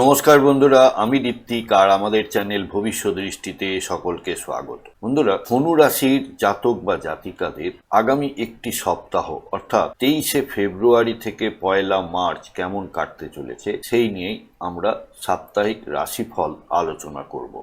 নমস্কার বন্ধুরা, আমি দীপ্তিক আর আমাদের চ্যানেল ভবিষ্যৎ দৃষ্টিতে সকলকে স্বাগত। বন্ধুরা, ধনু রাশির জাতক বা জাতিকাদের আগামী একটি সপ্তাহ, অর্থাৎ তেইশে ফেব্রুয়ারি থেকে পয়লা মার্চ কেমন কাটতে চলেছে, সেই নিয়েই আমরা সাপ্তাহিক রাশিফল আলোচনা করব।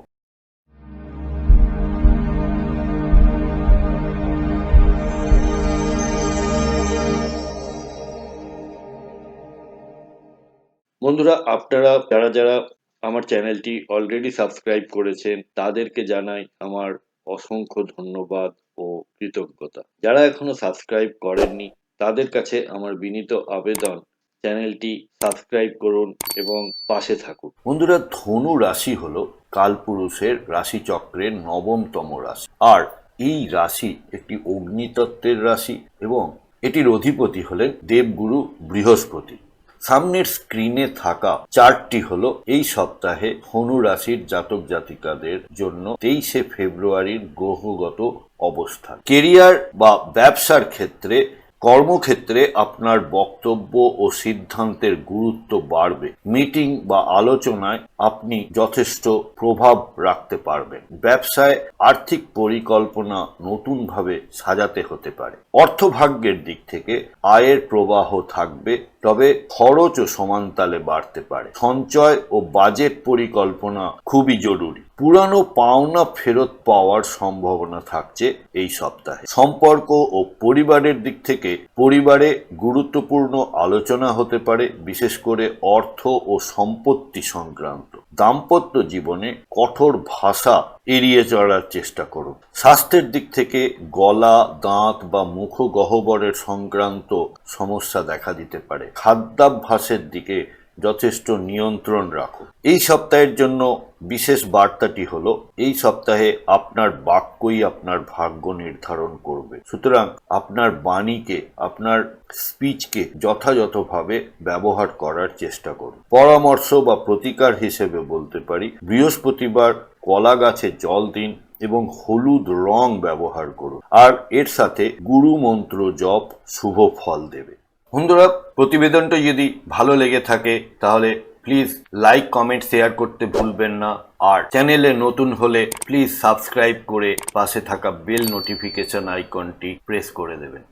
বন্ধুরা, আপনারা, যারা যারা আমার চ্যানেলটি অলরেডি সাবস্ক্রাইব করেছেন, তাদেরকে জানাই আমার অসংখ্য ধন্যবাদ ও কৃতজ্ঞতা। যারা এখনও সাবস্ক্রাইব করেননি, তাদের কাছে আমার বিনীত আবেদন, চ্যানেলটি সাবস্ক্রাইব করুন এবং পাশে থাকুন। বন্ধুরা, ধনু রাশি হল কালপুরুষের রাশিচক্রের নবমতম রাশি। আর এই রাশি একটি অগ্নিতত্ত্বের রাশি এবং এটির অধিপতি হলেন দেবগুরু বৃহস্পতি। সামনের স্ক্রিনে থাকা চার্টটি হলো এই সপ্তাহে ধনু রাশির জাতক জাতিকাদের জন্য তেইশে ফেব্রুয়ারির গ্রহগত অবস্থান। কেরিয়ার বা ব্যবসার ক্ষেত্রে, কর্মক্ষেত্রে আপনার বক্তব্য ও সিদ্ধান্তের গুরুত্ব বাড়বে। মিটিং বা আলোচনায় আপনি যথেষ্ট প্রভাব রাখতে পারবেন। ব্যবসায় আর্থিক পরিকল্পনা নতুনভাবে সাজাতে হতে পারে। অর্থভাগ্যের দিক থেকে আয়ের প্রবাহ থাকবে তবে খরচও সমানতালে বাড়তে পারে। সঞ্চয় ও বাজেট পরিকল্পনা খুবই জরুরি। পুরানো পাওনা ফেরত পাওয়ার সম্ভাবনা থাকছে এই সপ্তাহে। সম্পর্ক ও পরিবারের দিক থেকে পরিবারে গুরুত্বপূর্ণ আলোচনা হতে পারে, বিশেষ করে অর্থ ও সম্পত্তি সংক্রান্ত। দাম্পত্য জীবনে কঠোর ভাষা এড়িয়ে চলার চেষ্টা করুন। স্বাস্থ্যের দিক থেকে গলা, দাঁত বা মুখ গহ্বরের সংক্রান্ত সমস্যা দেখা দিতে পারে। খাদ্যাভ্যাসের দিকে যথেষ্ট নিয়ন্ত্রণ রাখুন। এই সপ্তাহের জন্য বিশেষ বার্তাটি হলো, এই সপ্তাহে আপনার বাক্যই আপনার ভাগ্য নির্ধারণ করবে। সুতরাং আপনার বাণীকে, আপনার স্পিচকে যথাযথভাবে ব্যবহার করার চেষ্টা করুন। পরামর্শ বা প্রতিকার হিসেবে বলতে পারি, বৃহস্পতিবার কলা গাছে জল দিন এবং হলুদ রং ব্যবহার করুন। আর এর সাথে গুরু মন্ত্র জপ শুভ ফল দেবে। বন্ধুরা, প্রতিবেদনটা যদি ভালো লেগে থাকে, তাহলে প্লিজ লাইক কমেন্ট শেয়ার করতে ভুলবেন না। আর চ্যানেলে নতুন হলে প্লিজ সাবস্ক্রাইব করে পাশে থাকা বেল নোটিফিকেশন আইকনটি প্রেস করে দেবেন।